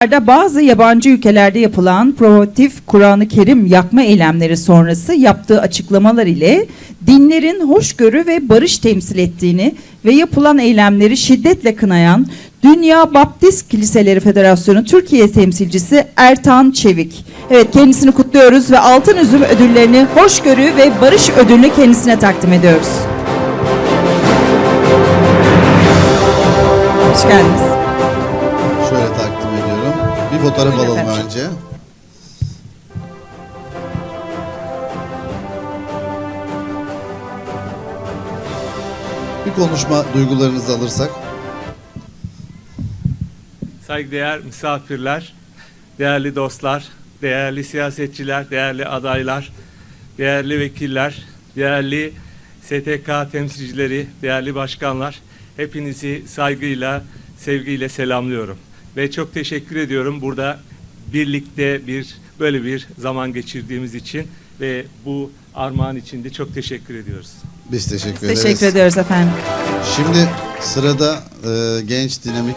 Bazı yabancı ülkelerde yapılan provokatif Kur'an-ı Kerim yakma eylemleri sonrası yaptığı açıklamalar ile dinlerin hoşgörü ve barış temsil ettiğini ve yapılan eylemleri şiddetle kınayan Dünya Baptist Kiliseleri Federasyonu Türkiye temsilcisi Ertan Çevik. Evet kendisini kutluyoruz ve Altın Üzüm ödüllerini hoşgörü ve barış ödülünü kendisine takdim ediyoruz. Hoş geldiniz. Fotoğraf alalım efendim. önce. Bir konuşma duygularınızı alırsak. Saygıdeğer misafirler, değerli dostlar, değerli siyasetçiler, değerli adaylar, değerli vekiller, değerli STK temsilcileri, değerli başkanlar, hepinizi saygıyla, sevgiyle selamlıyorum. Ve çok teşekkür ediyorum burada birlikte bir böyle bir zaman geçirdiğimiz için ve bu armağan için de çok teşekkür ediyoruz. Biz teşekkür ederiz. Teşekkür ediyoruz efendim. Şimdi sırada e, genç dinamik